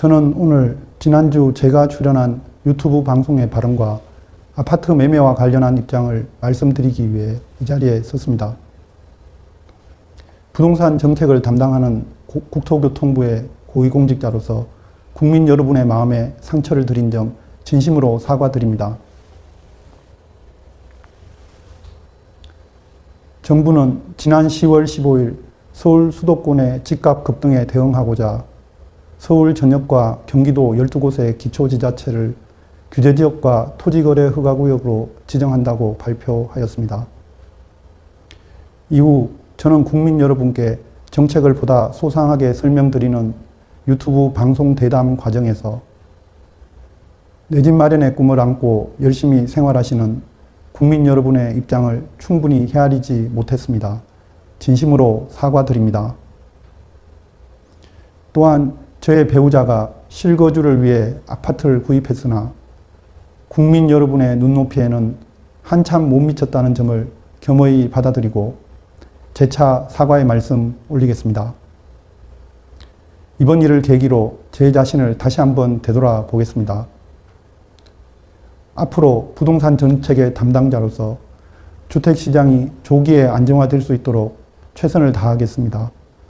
저는 오늘 지난주 제가 출연한 유튜브 방송의 발언과 아파트 매매와 관련한 입장을 말씀드리기 위해 이 자리에 섰습니다. 부동산 정책을 담당하는 고- 국토교통부의 고위공직자로서 국민 여러분의 마음에 상처를 드린 점 진심으로 사과드립니다. 정부는 지난 10월 15일 서울 수도권의 집값 급등에 대응하고자 서울 전역과 경기도 12곳의 기초지자체를 규제지역과 토지거래 허가구역으로 지정한다고 발표하였습니다. 이후 저는 국민 여러분께 정책을 보다 소상하게 설명드리는 유튜브 방송 대담 과정에서 내 집 마련의 꿈을 안고 열심히 생활하시는 국민 여러분의 입장을 충분히 헤아리지 못했습니다. 진심으로 사과드립니다. 또한 저의 배우자가 실거주를 위해 아파트를 구입했으나 국민 여러분의 눈높이에는 한참 못 미쳤다는 점을 겸허히 받아들이고 재차 사과의 말씀 올리겠습니다. 이번 일을 계기로 제 자신을 다시 한번 되돌아 보겠습니다. 앞으로 부동산 정책의 담당자로서 주택시장이 조기에 안정화될 수 있도록 최선을 다하겠습니다.